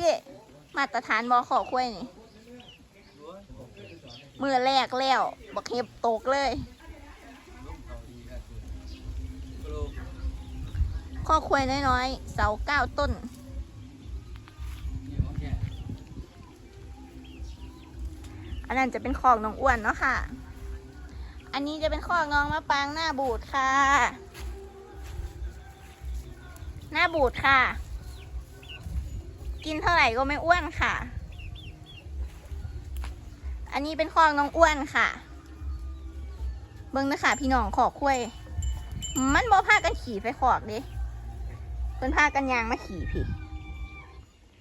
พี่มาตรฐานบอขอคุ้ยนี่มือแรกแล้วบักเห็บตกเลยข้อควายน้อยๆ เสาเก้าต้น อันนั้นจะเป็นคอกน้องอ้วนเนาะค่ะ อันนี้จะเป็นคอกน้องมะปางหน้าบูดค่ะ หน้าบูดค่ะ กินเท่าไหร่ก็ไม่อ้วนค่ะ อันนี้เป็นคอกน้องอ้วนค่ะ เบิ้งนะคะพี่น้องขอกคุ้ยมันบ่พากันขี่ไปขอกเดิเพิ่นพากันยางมาขี่พี่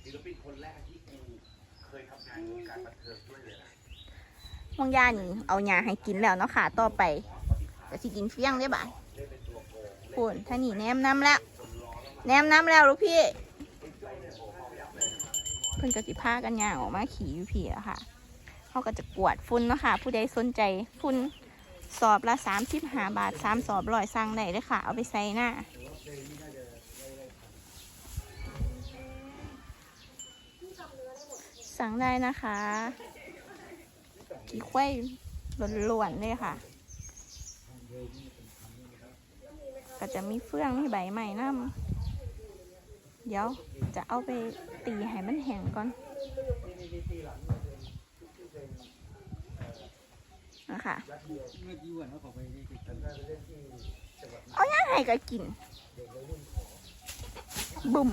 ศิลปินคนแรกที่กูเคยทำงานวงการบันเทิงด้วยเลยนะมองยานี่ เอายาให้กินแล้วเนาะค่ะ ต่อไปก็สิกินเฟี้ยงได้บ่ายพูนท่านี่แนมน้ำแล้ว แนมน้ำแล้วลูกพี่ เพิ่นก็สิพากันยางออกมาขี่อยู่พี่แล้วค่ะเขาก็จะกวดฝุ่นเนาะค่ะ ผู้ใดสนใจฝุ่นสอบละสามสิบห้าบาทสามสอบร้อยสั่งได้เลยค่ะ เอาไปใส่หน้าสั่งได้นะคะกี่ไข่ล้วนๆเลยค่ะ ก็จะมีเฟื่องมีใบใหม่น้ำ เดี๋ยวจะเอาไปตีให้มันแห้งก่อนนะคะเอาย่างไห้ก็กินบุ่ม